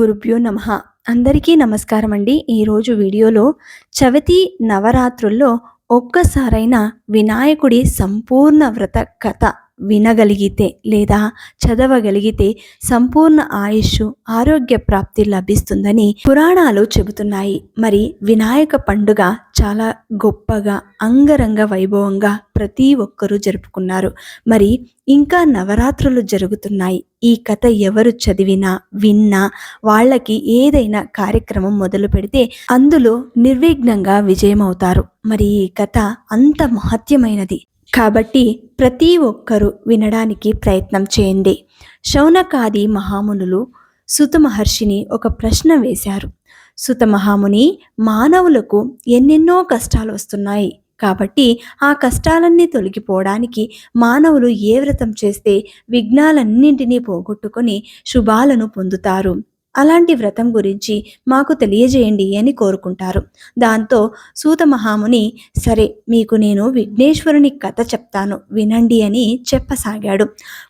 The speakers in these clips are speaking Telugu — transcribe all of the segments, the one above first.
గురుభ్యో నమ. అందరికీ నమస్కారం అండి. ఈరోజు వీడియోలో చవితి నవరాత్రుల్లో ఒక్కసారైనా వినాయకుడి సంపూర్ణ వ్రత కథ వినగలిగితే లేదా చదవగలిగితే సంపూర్ణ ఆయుష్ ఆరోగ్య ప్రాప్తి లభిస్తుందని పురాణాలు చెబుతున్నాయి. మరి వినాయక పండుగ చాలా గొప్పగా అంగరంగ వైభవంగా ప్రతి ఒక్కరూ జరుపుకున్నారు. మరి ఇంకా నవరాత్రులు జరుగుతున్నాయి. ఈ కథ ఎవరు చదివినా విన్నా వాళ్ళకి ఏదైనా కార్యక్రమం మొదలు పెడితే అందులో నిర్విఘ్నంగా విజయమవుతారు. మరి ఈ కథ అంత మహత్యమైనది. కాబట్టి ప్రతి ఒక్కరూ వినడానికి ప్రయత్నం చేయండి. శౌనకాది మహామునులు సుత మహర్షిని ఒక ప్రశ్న వేశారు. సుతమహాముని మానవులకు ఎన్నెన్నో కష్టాలు వస్తున్నాయి. కాబట్టి ఆ కష్టాలన్నీ తొలగిపోవడానికి మానవులు ఏ వ్రతం చేస్తే విఘ్నాలన్నింటినీ పోగొట్టుకొని శుభాలను పొందుతారు. అలాంటి వ్రతం గురించి మాకు తెలియజేయండి అని కోరుకుంటారు. దాంతో సూత మహాముని సరే మీకు నేను విఘ్నేశ్వరుని కథ చెప్తాను వినండి అని చెప్పసాగాడు.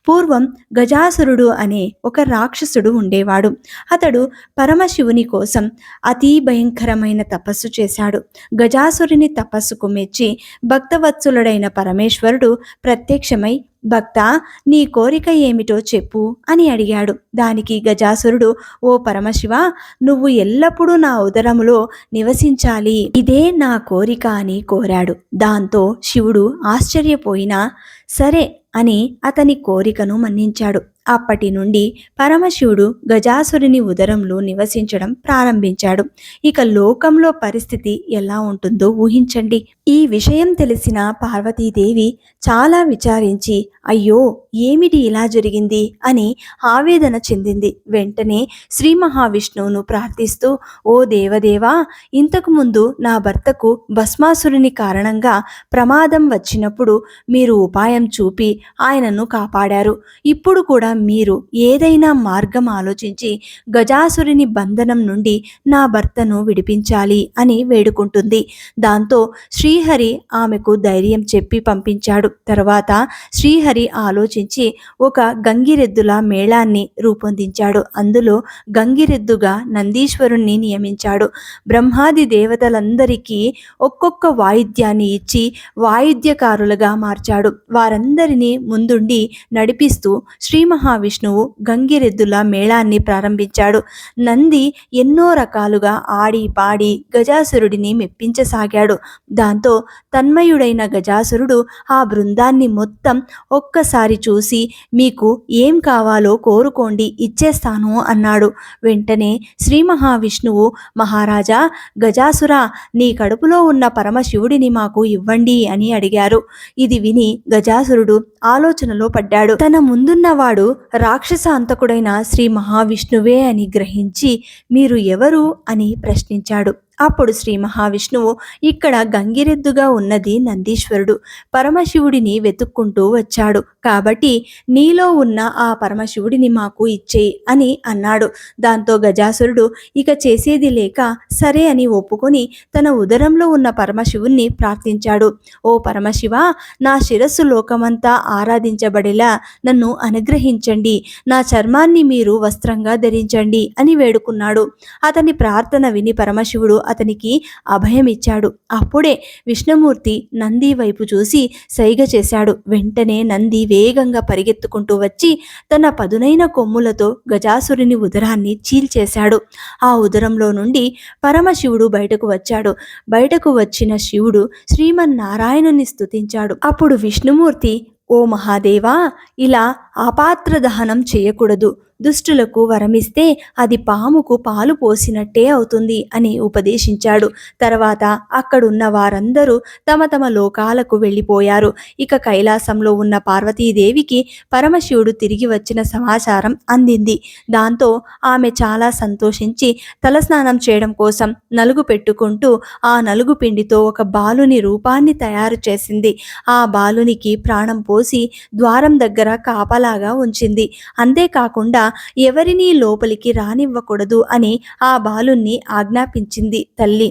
పూర్వం గజాసురుడు అనే ఒక రాక్షసుడు ఉండేవాడు. అతడు పరమశివుని కోసం అతి భయంకరమైన తపస్సు చేశాడు. గజాసురుని తపస్సుకు మెచ్చి భక్తవత్సలుడైన పరమేశ్వరుడు ప్రత్యక్షమై భక్త నీ కోరిక ఏమిటో చెప్పు అని అడిగాడు. దానికి గజాసురుడు ఓ పరమశివ నువ్వు ఎల్లప్పుడూ నా ఉదరములో నివసించాలి. ఇదే నా కోరిక అని కోరాడు. దాంతో శివుడు ఆశ్చర్యపోయినా సరే అని అతని కోరికను మన్నించాడు. అప్పటి నుండి పరమశివుడు గజాసురుని ఉదరంలో నివసించడం ప్రారంభించాడు. ఇక లోకంలో పరిస్థితి ఎలా ఉంటుందో ఊహించండి. ఈ విషయం తెలిసిన పార్వతీదేవి చాలా విచారించి అయ్యో ఏమిటి ఇలా జరిగింది? అని ఆవేదన చెందింది. వెంటనే శ్రీ మహావిష్ణువును ప్రార్థిస్తూ ఓ దేవదేవా ఇంతకుముందు నా భర్తకు భస్మాసురుని కారణంగా ప్రమాదం వచ్చినప్పుడు మీరు ఉపాయం చూపి ఆయనను కాపాడారు. ఇప్పుడు కూడా మీరు ఏదైనా మార్గం ఆలోచించి గజాసురుని బంధనం నుండి నా భర్తను విడిపించాలి అని వేడుకుంటుంది. దాంతో శ్రీహరి ఆమెకు ధైర్యం చెప్పి పంపించాడు. తర్వాత శ్రీహరి ఆలోచించి ఒక గంగిరెద్దుల మేళాన్ని రూపొందించాడు. అందులో గంగిరెద్దుగా నందీశ్వరుణ్ణి నియమించాడు. బ్రహ్మాది దేవతలందరికీ ఒక్కొక్క వాయిద్యాన్ని ఇచ్చి వాయిద్యకారులుగా మార్చాడు. వారందరినీ ముందుండి నడిపిస్తూ శ్రీ మహావిష్ణువు గంగిరెద్దుల మేళాన్ని ప్రారంభించాడు. నంది ఎన్నో రకాలుగా ఆడి పాడి గజాసురుడిని మెప్పించసాగాడు. దాంతో తన్మయుడైన గజాసురుడు ఆ బృందాన్ని మొత్తం ఒక్కసారి చూసి మీకు ఏం కావాలో కోరుకోండి ఇచ్చేస్తాను అన్నాడు. వెంటనే శ్రీ మహావిష్ణువు మహారాజా గజాసుర నీ కడుపులో ఉన్న పరమశివుడిని మాకు ఇవ్వండి అని అడిగారు. ఇది విని గజాసురుడు ఆలోచనలో పడ్డాడు. తన ముందున్నవాడు రాక్షస అంతకుడైన శ్రీ మహావిష్ణువే అని గ్రహించి మీరు ఎవరు అని ప్రశ్నించాడు. అప్పుడు శ్రీ మహావిష్ణువు ఇక్కడ గంగిరెద్దుగా ఉన్నది నందీశ్వరుడు. పరమశివుడిని వెతుక్కుంటూ వచ్చాడు. కాబట్టి నీలో ఉన్న ఆ పరమశివుడిని మాకు ఇచ్చేయి అని అన్నాడు. దాంతో గజాసురుడు ఇక చేసేది లేక సరే అని ఒప్పుకొని తన ఉదరంలో ఉన్న పరమశివుణ్ణి ప్రార్థించాడు. ఓ పరమశివ నా శిరస్సు లోకమంతా ఆరాధించబడేలా నన్ను అనుగ్రహించండి. నా చర్మాన్ని మీరు వస్త్రంగా ధరించండి అని వేడుకున్నాడు. అతని ప్రార్థన విని పరమశివుడు అతనికి అభయం ఇచ్చాడు. అప్పుడే విష్ణుమూర్తి నంది వైపు చూసి సైగ చేశాడు. వెంటనే నంది వేగంగా పరిగెత్తుకుంటూ వచ్చి తన పదునైన కొమ్ములతో గజాసురుని ఉదరాన్ని చీల్చేశాడు. ఆ ఉదరంలో నుండి పరమశివుడు బయటకు వచ్చాడు. బయటకు వచ్చిన శివుడు శ్రీమన్నారాయణుని స్తుతించాడు. అప్పుడు విష్ణుమూర్తి ఓ మహాదేవా ఇలా అపాత్ర దహనం చేయకూడదు. దుష్టులకు వరమిస్తే అది పాముకు పాలు పోసినట్టే అవుతుంది అని ఉపదేశించాడు. తర్వాత అక్కడున్న వారందరూ తమ తమ లోకాలకు వెళ్ళిపోయారు. ఇక కైలాసంలో ఉన్న పార్వతీదేవికి పరమశివుడు తిరిగి వచ్చిన సమాచారం అందింది. దాంతో ఆమె చాలా సంతోషించి తలస్నానం చేయడం కోసం నలుగు పెట్టుకుంటూ ఆ నలుగు పిండితో ఒక బాలుని రూపాన్ని తయారు చేసింది. ఆ బాలునికి ప్రాణం పోసి ద్వారం దగ్గర కాపలాగా ఉంచింది. అంతేకాకుండా ఎవరినీ లోపలికి రానివ్వకూడదు అని ఆ బాలుణ్ణి ఆజ్ఞాపించింది తల్లి.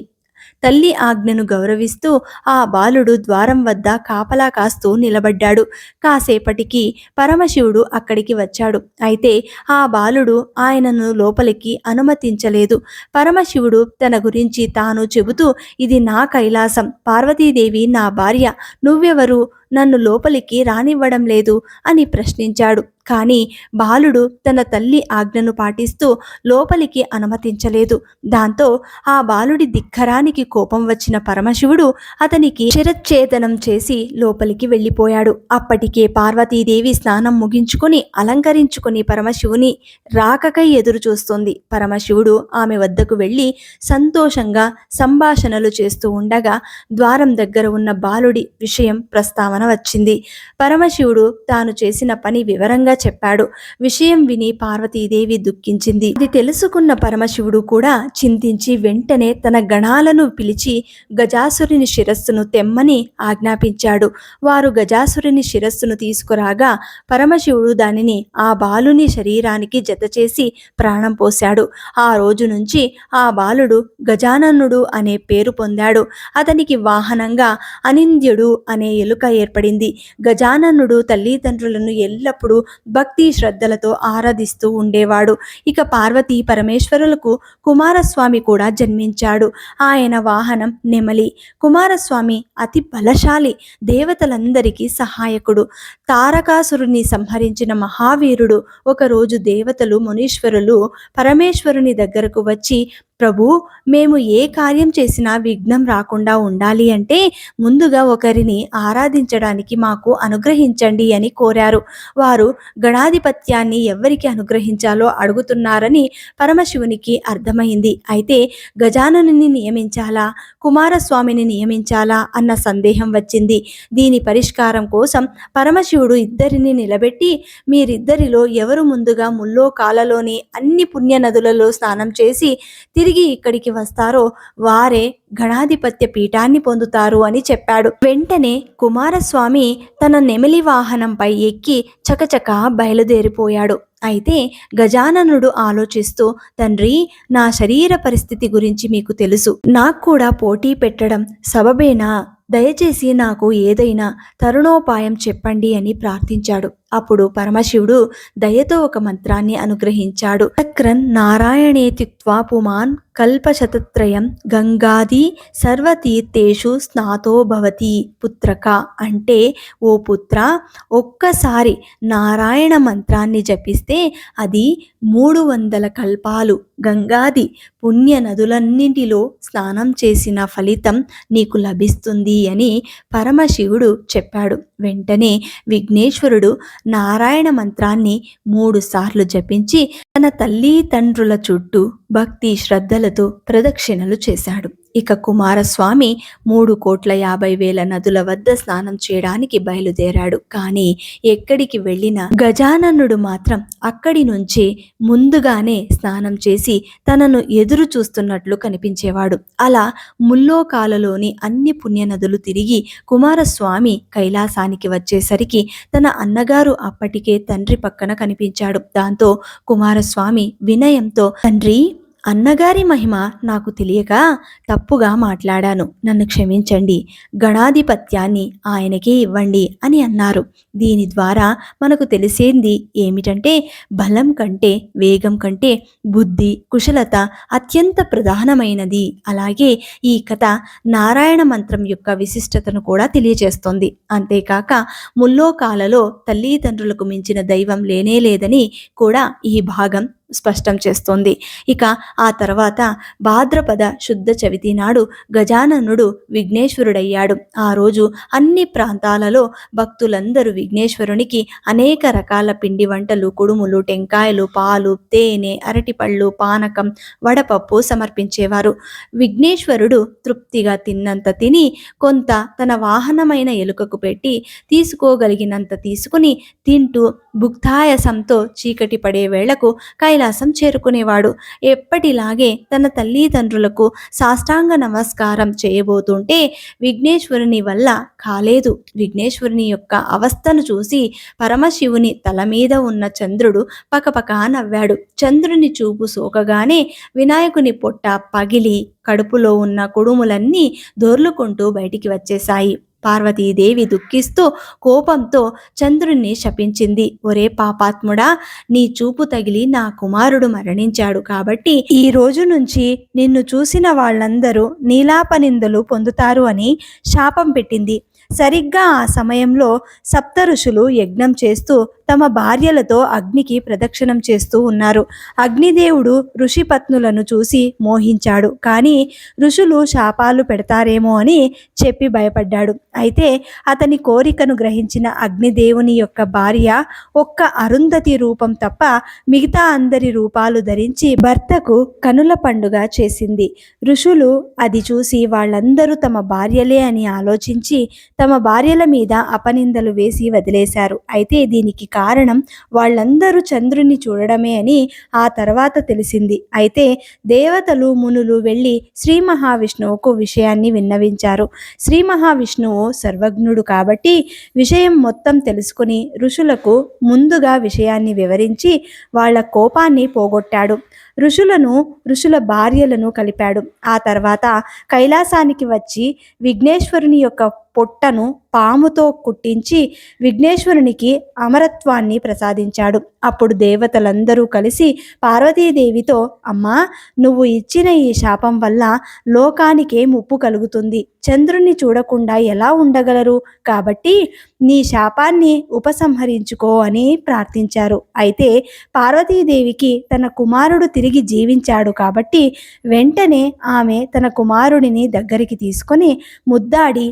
తల్లి ఆజ్ఞను గౌరవిస్తూ ఆ బాలుడు ద్వారం వద్ద కాపలా కాస్తూ నిలబడ్డాడు. కాసేపటికి పరమశివుడు అక్కడికి వచ్చాడు. అయితే ఆ బాలుడు ఆయనను లోపలికి అనుమతించలేదు. పరమశివుడు తన గురించి తాను చెబుతూ ఇది నా కైలాసం. పార్వతీదేవి నా భార్య. నువ్వెవరు? నన్ను లోపలికి రానివ్వడం లేదు అని ప్రశ్నించాడు. కానీ బాలుడు తన తల్లి ఆజ్ఞను పాటిస్తూ లోపలికి అనుమతించలేదు. దాంతో ఆ బాలుడి ధిక్కరానికి కోపం వచ్చిన పరమశివుడు అతనికి శిరచ్ఛేదనం చేసి లోపలికి వెళ్ళిపోయాడు. అప్పటికే పార్వతీదేవి స్నానం ముగించుకొని అలంకరించుకుని పరమశివుని రాకకై ఎదురు చూస్తుంది. పరమశివుడు ఆమె వద్దకు వెళ్ళి సంతోషంగా సంభాషణలు చేస్తూ ఉండగా ద్వారం దగ్గర ఉన్న బాలుడి విషయం ప్రస్తావన వచ్చింది. పరమశివుడు తాను చేసిన పని వివరంగా చెప్పాడు. విషయం విని పార్వతీదేవి దుఃఖించింది. ఇది తెలుసుకున్న పరమశివుడు కూడా చింతించి వెంటనే తన గణాలను పిలిచి గజాసురుని శిరస్సును తెమ్మని ఆజ్ఞాపించాడు. వారు గజాసురుని శిరస్సును తీసుకురాగా పరమశివుడు దానిని ఆ బాలుని శరీరానికి జతచేసి ప్రాణం పోశాడు. ఆ రోజు నుంచి ఆ బాలుడు గజాననుడు అనే పేరు పొందాడు. అతనికి వాహనంగా అనింద్యుడు అనే ఎలుక ఏర్పడింది. గజాననుడు తల్లిదండ్రులను ఎల్లప్పుడూ భక్తి శ్రద్ధలతో ఆరాధిస్తూ ఉండేవాడు. ఇక పార్వతీ పరమేశ్వరులకు కుమారస్వామి కూడా జన్మించాడు. ఆయన వాహనం నెమలి. కుమారస్వామి అతి బలశాలి దేవతలందరికీ సహాయకుడు. తారకాసురుని సంహరించిన మహావీరుడు. ఒకరోజు దేవతలు మునీశ్వరులు పరమేశ్వరుని దగ్గరకు వచ్చి ప్రభు మేము ఏ కార్యం చేసినా విఘ్నం రాకుండా ఉండాలి అంటే ముందుగా ఒకరిని ఆరాధించడానికి మాకు అనుగ్రహించండి అని కోరారు. వారు గణాధిపత్యాన్ని ఎవరికి అనుగ్రహించాలో అడుగుతున్నారని పరమశివునికి అర్థమైంది. అయితే గజాననుని నియమించాలా? కుమారస్వామిని నియమించాలా? అన్న సందేహం వచ్చింది. దీని పరిష్కారం కోసం పరమశివుడు ఇద్దరిని నిలబెట్టి మీరిద్దరిలో ఎవరు ముందుగా ముల్లోకాలలోని అన్ని పుణ్య నదులలో స్నానం చేసి తిరిగి ఇక్కడికి వస్తారో వారే గణాధిపత్య పీఠాన్ని పొందుతారు అని చెప్పాడు. వెంటనే కుమారస్వామి తన నెమిలి వాహనంపై ఎక్కి చకచక బయలుదేరిపోయాడు. అయితే గజాననుడు ఆలోచిస్తూ తండ్రి నా శరీర పరిస్థితి గురించి మీకు తెలుసు. నాకు కూడా పోటీ పెట్టడం సబబేనా? దయచేసి నాకు ఏదైనా తరుణోపాయం చెప్పండి అని ప్రార్థించాడు. అప్పుడు పరమశివుడు దయతో ఒక మంత్రాన్ని అనుగ్రహించాడు. చక్రన్ నారాయణేతిత్వా పుమాన్ కల్పశతత్రయం గంగాది సర్వతీర్థేషు స్నాతో భవతి పుత్రక. అంటే ఓ పుత్ర ఒక్కసారి నారాయణ మంత్రాన్ని జపిస్తే అది మూడు వందల కల్పాలు. గంగాది పుణ్య నదులన్నింటిలో స్నానం చేసిన ఫలితం నీకు లభిస్తుంది అని పరమశివుడు చెప్పాడు. వెంటనే విఘ్నేశ్వరుడు నారాయణ మంత్రాన్ని మూడుసార్లు జపించి తన తల్లి తండ్రుల చుట్టూ భక్తి శ్రద్ధలతో ప్రదక్షిణలు చేశాడు. ఇక కుమారస్వామి మూడు కోట్ల యాభై వేల నదుల వద్ద స్నానం చేయడానికి బయలుదేరాడు. కానీ ఎక్కడికి వెళ్ళినా గజాననుడు మాత్రం అక్కడి నుంచి ముందుగానే స్నానం చేసి తనను ఎదురు చూస్తున్నట్లు కనిపించేవాడు. అలా ముల్లోకాలలోని అన్ని పుణ్యనదులు తిరిగి కుమారస్వామి కైలాసానికి వచ్చేసరికి తన అన్నగారు అప్పటికే తండ్రి పక్కన కనిపించాడు. దాంతో కుమారస్వామి వినయంతో తండ్రి అన్నగారి మహిమ నాకు తెలియక తప్పుగా మాట్లాడాను. నన్ను క్షమించండి. గణాధిపత్యాన్ని ఆయనకే ఇవ్వండి అని అన్నారు. దీని ద్వారా మనకు తెలిసేది ఏమిటంటే బలం కంటే వేగం కంటే బుద్ధి కుశలత అత్యంత ప్రధానమైనది. అలాగే ఈ కథ నారాయణ మంత్రం యొక్క విశిష్టతను కూడా తెలియజేస్తోంది. అంతేకాక ముల్లోకాలలో తల్లిదండ్రులకు మించిన దైవం లేనే లేదని కూడా ఈ భాగం స్పష్టం చేస్తోంది. ఇక ఆ తర్వాత భాద్రపద శుద్ధ చవితి నాడు గజాననుడు విఘ్నేశ్వరుడయ్యాడు. ఆ రోజు అన్ని ప్రాంతాలలో భక్తులందరూ విఘ్నేశ్వరునికి అనేక రకాల పిండి వంటలు కుడుములు టెంకాయలు పాలు తేనె అరటిపళ్ళు పానకం వడపప్పు సమర్పించేవారు. విఘ్నేశ్వరుడు తృప్తిగా తిన్నంత తిని కొంత తన వాహనమైన ఎలుకకు పెట్టి తీసుకోగలిగినంత తీసుకుని తింటూ భుక్తాయసంతో చీకటి పడే వేళకు కై కైలాసం చేరుకునేవాడు. ఎప్పటిలాగే తన తల్లిదండ్రులకు సాష్టాంగ నమస్కారం చేయబోతుంటే విఘ్నేశ్వరుని వల్ల కాలేదు. విఘ్నేశ్వరుని యొక్క అవస్థను చూసి పరమశివుని తల మీద ఉన్న చంద్రుడు పకపక నవ్వాడు. చంద్రుని చూపు సోకగానే వినాయకుని పొట్ట పగిలి కడుపులో ఉన్న కుడుములన్నీ దొర్లుకుంటూ బయటికి వచ్చేశాయి. పార్వతీదేవి దుఃఖిస్తూ కోపంతో చంద్రుణ్ణి శపించింది. ఒరే పాపాత్ముడా నీ చూపు తగిలి నా కుమారుడు మరణించాడు కాబట్టి ఈ రోజు నుంచి నిన్ను చూసిన వాళ్ళందరూ నీలాపనిందలు పొందుతారు అని శాపం పెట్టింది. సరిగ్గా ఆ సమయంలో సప్త ఋషులు యజ్ఞం చేస్తూ తమ భార్యలతో అగ్నికి ప్రదక్షిణం చేస్తూ ఉన్నారు. అగ్నిదేవుడు ఋషి పత్నులను చూసి మోహించాడు. కానీ ఋషులు శాపాలు పెడతారేమో అని చెప్పి భయపడ్డాడు. అయితే అతని కోరికను గ్రహించిన అగ్నిదేవుని యొక్క భార్య ఒక్క అరుంధతి రూపం తప్ప మిగతా అందరి రూపాలు ధరించి భర్తకు కనుల పండుగ చేసింది. ఋషులు అది చూసి వాళ్ళందరూ తమ భార్యలే అని ఆలోచించి తమ భార్యల మీద అపనిందలు వేసి వదిలేశారు. అయితే దీనికి కారణం వాళ్ళందరూ చంద్రుని చూడడమే అని ఆ తర్వాత తెలిసింది. అయితే దేవతలు మునులు వెళ్ళి శ్రీ మహావిష్ణువుకు విషయాన్ని విన్నవించారు. శ్రీ మహావిష్ణువు సర్వజ్ఞుడు కాబట్టి విషయం మొత్తం తెలుసుకుని ఋషులకు ముందుగా విషయాన్ని వివరించి వాళ్ళ కోపాన్ని పోగొట్టాడు. ఋషులను ఋషుల భార్యలను కలిపాడు. ఆ తర్వాత కైలాసానికి వచ్చి విఘ్నేశ్వరుని యొక్క పొట్టను పాముతో కుట్టించి విఘ్నేశ్వరునికి అమరత్వాన్ని ప్రసాదించాడు. అప్పుడు దేవతలందరూ కలిసి పార్వతీదేవితో అమ్మా నువ్వు ఇచ్చిన ఈ శాపం వల్ల లోకానికే ముప్పు కలుగుతుంది. చంద్రుణ్ణి చూడకుండా ఎలా ఉండగలరు? కాబట్టి నీ శాపాన్ని ఉపసంహరించుకో అని ప్రార్థించారు. అయితే పార్వతీదేవికి తన కుమారుడు తిరిగి జీవించాడు కాబట్టి వెంటనే ఆమె తన కుమారుడిని దగ్గరికి తీసుకొని ముద్దాడి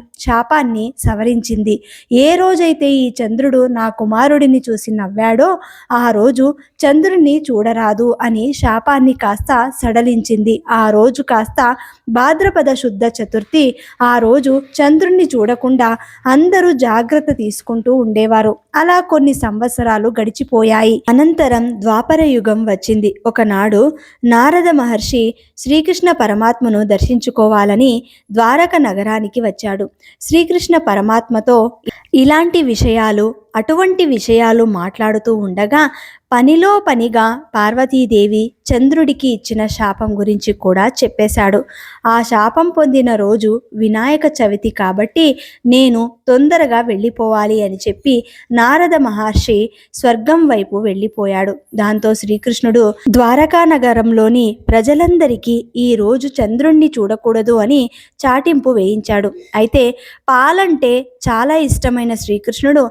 పాపాన్ని సవరించింది. ఏ రోజైతే ఈ చంద్రుడు నా కుమారుడిని చూసి నవ్వాడో ఆ రోజు చంద్రుణ్ణి చూడరాదు అని శాపాన్ని కాస్త సడలించింది. ఆ రోజు కాస్త భాద్రపద శుద్ధ చతుర్థి ఆ రోజు చంద్రుణ్ణి చూడకుండా అందరూ జాగ్రత్త తీసుకుంటూ ఉండేవారు. అలా కొన్ని సంవత్సరాలు గడిచిపోయాయి. అనంతరం ద్వాపర యుగం వచ్చింది. ఒకనాడు నారద మహర్షి శ్రీకృష్ణ పరమాత్మను దర్శించుకోవాలని ద్వారక నగరానికి వచ్చాడు. శ్రీ శ్రీకృష్ణ పరమాత్మతో ఇలాంటి విషయాలు అటువంటి విషయాలు మాట్లాడుతూ ఉండగా పనిలో పనిగా పార్వతీదేవి చంద్రుడికి ఇచ్చిన శాపం గురించి కూడా చెప్పేశాడు. ఆ శాపం పొందిన రోజు వినాయక చవితి కాబట్టి నేను తొందరగా వెళ్ళిపోవాలి అని చెప్పి నారద మహర్షి స్వర్గం వైపు వెళ్ళిపోయాడు. దాంతో శ్రీకృష్ణుడు ద్వారకా నగరంలోని ప్రజలందరికీ ఈ రోజు చంద్రుణ్ణి చూడకూడదు అని చాటింపు వేయించాడు. అయితే పాలంటే చాలా ఇష్టమైన శ్రీకృష్ణుడు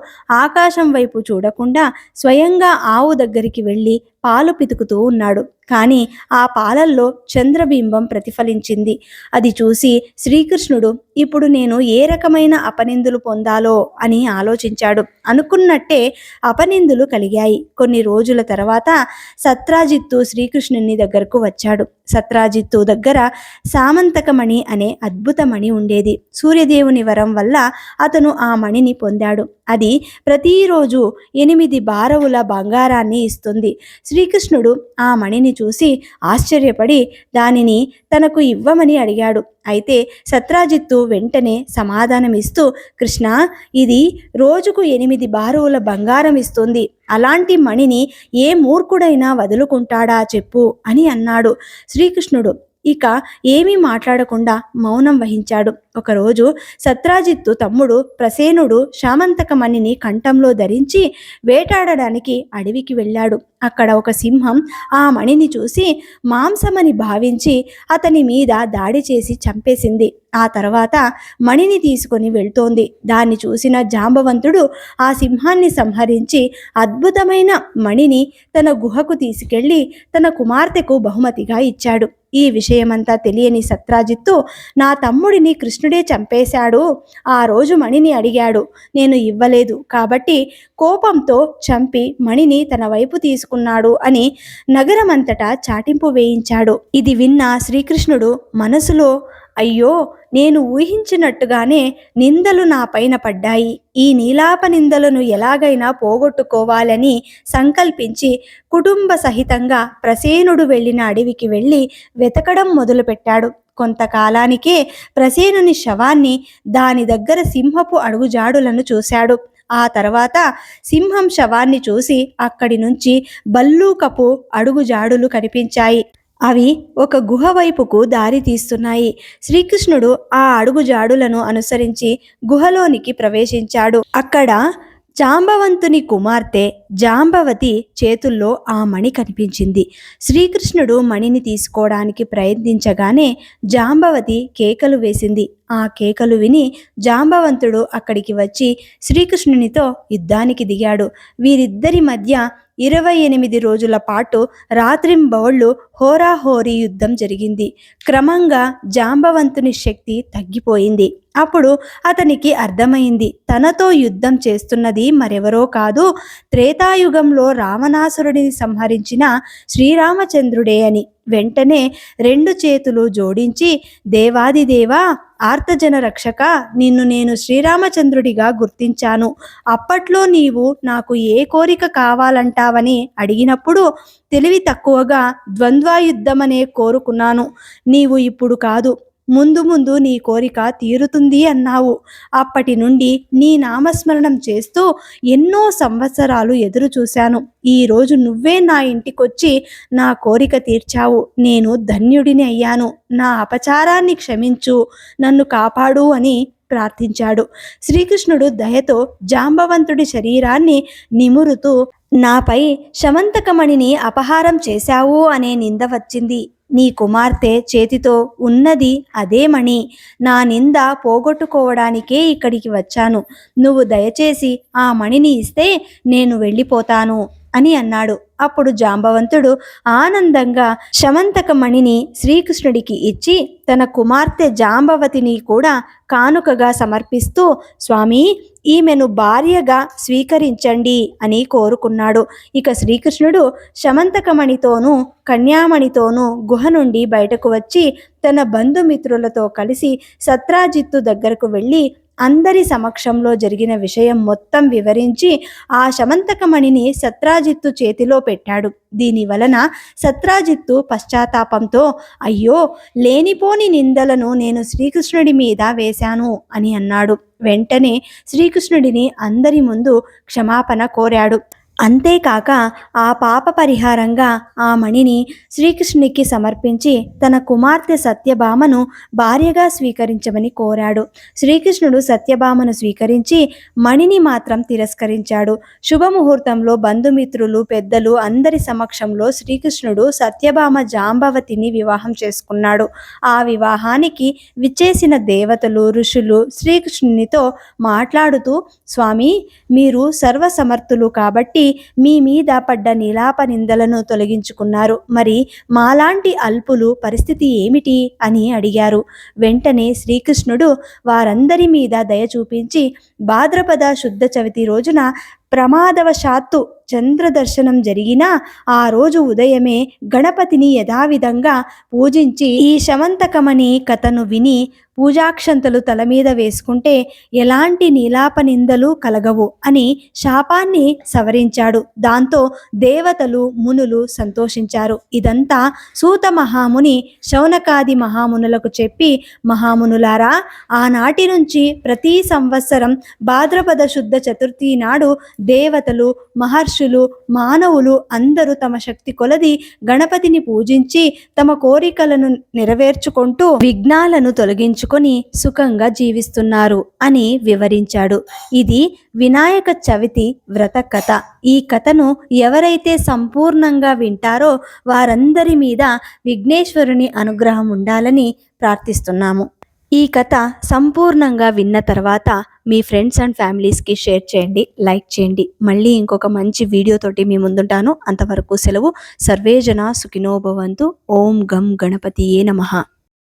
ఆకాశం వైపు చూడకుండా స్వయంగా ఆవు దగ్గరికి వెళ్ళి పాలు పితుకుతూ ఉన్నాడు. కానీ ఆ పాలల్లో చంద్రబింబం ప్రతిఫలించింది. అది చూసి శ్రీకృష్ణుడు ఇప్పుడు నేను ఏ రకమైన అపనిందులు పొందాలో? అని ఆలోచించాడు. అనుకున్నట్టే అపనిందులు కలిగాయి. కొన్ని రోజుల తర్వాత సత్రాజిత్తు శ్రీకృష్ణుని దగ్గరకు వచ్చాడు. సత్రాజిత్తు దగ్గర సామంతకమణి అనే అద్భుతమణి ఉండేది. సూర్యదేవుని వరం వల్ల అతను ఆ మణిని పొందాడు. అది ప్రతిరోజు ఎనిమిది బారవుల బంగారాన్ని ఇస్తుంది. శ్రీకృష్ణుడు ఆ మణిని చూసి ఆశ్చర్యపడి దానిని తనకు ఇవ్వమని అడిగాడు. అయితే సత్రాజిత్తు వెంటనే సమాధానమిస్తూ కృష్ణ ఇది రోజుకు ఎనిమిది బారువుల బంగారం ఇస్తుంది. అలాంటి మణిని ఏ మూర్ఖుడైనా వదులుకుంటాడా చెప్పు అని అన్నాడు శ్రీకృష్ణుడు. ఇక ఏమీ మాట్లాడకుండా మౌనం వహించాడు. ఒకరోజు సత్రాజిత్తు తమ్ముడు ప్రసేనుడు శామంతకమణిని కంఠంలో ధరించి వేటాడడానికి అడవికి వెళ్ళాడు. అక్కడ ఒక సింహం ఆ మణిని చూసి మాంసమని భావించి అతని మీద దాడి చేసి చంపేసింది. ఆ తర్వాత మణిని తీసుకొని వెళ్తోంది. దాన్ని చూసిన జాంబవంతుడు ఆ సింహాన్ని సంహరించి అద్భుతమైన మణిని తన గుహకు తీసుకెళ్ళి తన కుమార్తెకు బహుమతిగా ఇచ్చాడు. ఈ విషయమంతా తెలియని సత్రాజిత్తు నా తమ్ముడిని కృష్ణ కృష్ణుడే చంపేశాడు. ఆ రోజు మణిని అడిగాడు. నేను ఇవ్వలేదు. కాబట్టి కోపంతో చంపి మణిని తన వైపు తీసుకున్నాడు అని నగరమంతటా చాటింపు వేయించాడు. ఇది విన్న శ్రీకృష్ణుడు మనసులో అయ్యో నేను ఊహించినట్టుగానే నిందలు నా పైన పడ్డాయి. ఈ నీలాప నిందలను ఎలాగైనా పోగొట్టుకోవాలని సంకల్పించి కుటుంబ సహితంగా ప్రసేనుడు వెళ్ళిన అడవికి వెళ్ళి వెతకడం మొదలుపెట్టాడు. కొంతకాలానికే ప్రసేనుని శవాన్ని దాని దగ్గర సింహపు అడుగుజాడులను చూశాడు. ఆ తర్వాత సింహం శవాన్ని చూసి అక్కడి నుంచి బల్లూకపు అడుగుజాడులు కనిపించాయి. అవి ఒక గుహ వైపుకు దారి తీస్తున్నాయి. శ్రీకృష్ణుడు ఆ అడుగుజాడులను అనుసరించి గుహలోనికి ప్రవేశించాడు. అక్కడ జాంబవంతుని కుమార్తె జాంబవతి చేతుల్లో ఆ మణి కనిపించింది. శ్రీకృష్ణుడు మణిని తీసుకోవడానికి ప్రయత్నించగానే జాంబవతి కేకలు వేసింది. ఆ కేకలు విని జాంబవంతుడు అక్కడికి వచ్చి శ్రీకృష్ణునితో యుద్ధానికి దిగాడు. వీరిద్దరి మధ్య ఇరవై ఎనిమిది రోజుల పాటు రాత్రింబవళ్ళు హోరాహోరీ యుద్ధం జరిగింది. క్రమంగా జాంబవంతుని శక్తి తగ్గిపోయింది. అప్పుడు అతనికి అర్థమైంది. తనతో యుద్ధం చేస్తున్నది మరెవరో కాదు త్రేతాయుగంలో రావణాసురుడిని సంహరించిన శ్రీరామచంద్రుడే అని. వెంటనే రెండు చేతులు జోడించి దేవాదిదేవా ఆర్తజన రక్షక నిన్ను నేను శ్రీరామచంద్రుడిగా గుర్తించాను. అప్పట్లో నీవు నాకు ఏ కోరిక కావాలంటావని అడిగినప్పుడు తెలివి తక్కువగా ద్వంద్వాయుద్ధమనే కోరుకున్నాను. నీవు ఇప్పుడు కాదు. ముందు ముందు నీ కోరిక తీరుతుంది అన్నావు. అప్పటి నుండి నీ నామస్మరణం చేస్తూ ఎన్నో సంవత్సరాలు ఎదురు చూశాను. ఈరోజు నువ్వే నా ఇంటికొచ్చి నా కోరిక తీర్చావు. నేను ధన్యుడిని అయ్యాను. నా అపచారాన్ని క్షమించు. నన్ను కాపాడు అని ప్రార్థించాడు. శ్రీకృష్ణుడు దయతో జాంబవంతుడి శరీరాన్ని నిమురుతూ నాపై శమంతకమణిని అపహారం చేశావు అనే నింద వచ్చింది. నీ కుమార్తె చేతితో ఉన్నది అదే మణి. నా నింద పోగొట్టుకోవడానికే ఇక్కడికి వచ్చాను. నువ్వు దయచేసి ఆ మణిని ఇస్తే నేను వెళ్ళిపోతాను. అని అన్నాడు. అప్పుడు జాంబవంతుడు ఆనందంగా శమంతకమణిని శ్రీకృష్ణుడికి ఇచ్చి తన కుమార్తె జాంబవతిని కూడా కానుకగా సమర్పిస్తూ స్వామి ఈమెను భార్యగా స్వీకరించండి అని కోరుకున్నాడు. ఇక శ్రీకృష్ణుడు శమంతకమణితోనూ కన్యామణితోనూ గుహ నుండి బయటకు వచ్చి తన బంధుమిత్రులతో కలిసి సత్రాజిత్తు దగ్గరకు వెళ్ళి అందరి సమక్షంలో జరిగిన విషయం మొత్తం వివరించి ఆ శమంతకమణిని సత్రాజిత్తు చేతిలో పెట్టాడు. దీని వలన సత్రాజిత్తు పశ్చాత్తాపంతో అయ్యో లేనిపోని నిందలను నేను శ్రీకృష్ణుడి మీద వేశాను అని అన్నాడు. వెంటనే శ్రీకృష్ణుడిని అందరి ముందు క్షమాపణ కోరాడు. అంతేకాక ఆ పాప పరిహారంగా ఆ మణిని శ్రీకృష్ణునికి సమర్పించి తన కుమార్తె సత్యభామను భార్యగా స్వీకరించమని కోరాడు. శ్రీకృష్ణుడు సత్యభామను స్వీకరించి మణిని మాత్రం తిరస్కరించాడు. శుభముహూర్తంలో బంధుమిత్రులు పెద్దలు అందరి సమక్షంలో శ్రీకృష్ణుడు సత్యభామ జాంబవతిని వివాహం చేసుకున్నాడు. ఆ వివాహానికి విచ్చేసిన దేవతలు ఋషులు శ్రీకృష్ణునితో మాట్లాడుతూ స్వామి మీరు సర్వసమర్థులు కాబట్టి మీ మీద పడ్డ నీలాప నిందలను తొలగించుకున్నారు. మరి మాలాంటి అల్పులు పరిస్థితి ఏమిటి? అని అడిగారు. వెంటనే శ్రీకృష్ణుడు వారందరి మీద దయ చూపించి భాద్రపద శుద్ధ చవితి రోజున ప్రమాదవశాత్తు చంద్రదర్శనం జరిగినా ఆ రోజు ఉదయమే గణపతిని యథావిధంగా పూజించి ఈ శవంతకమని కథను విని పూజాక్షంతలు తల మీద వేసుకుంటే ఎలాంటి నీలాప నిందలు కలగవు అని శాపాన్ని సవరించాడు. దాంతో దేవతలు మునులు సంతోషించారు. ఇదంతా సూత మహాముని శౌనకాది మహామునులకు చెప్పి మహామునులారా ఆనాటి నుంచి ప్రతి సంవత్సరం భాద్రపద శుద్ధ చతుర్థి నాడు దేవతలు మహర్షులు మానవులు అందరూ తమ శక్తి కొలది గణపతిని పూజించి తమ కోరికలను నెరవేర్చుకుంటూ విఘ్నాలను తొలగించుకొని సుఖంగా జీవిస్తున్నారు అని వివరించాడు. ఇది వినాయక చవితి వ్రత కథ. ఈ కథను ఎవరైతే సంపూర్ణంగా వింటారో వారందరి మీద విఘ్నేశ్వరుని అనుగ్రహం ఉండాలని ప్రార్థిస్తున్నాము. ఈ కథ సంపూర్ణంగా విన్న తర్వాత మీ ఫ్రెండ్స్ అండ్ ఫ్యామిలీస్కి షేర్ చేయండి లైక్ చేయండి. మళ్ళీ ఇంకొక మంచి వీడియోతోటి మీ ముందుంటాను. అంతవరకు సెలవు. సర్వేజన సుఖినోభవంతు ఓం గం గణపతియే నమః.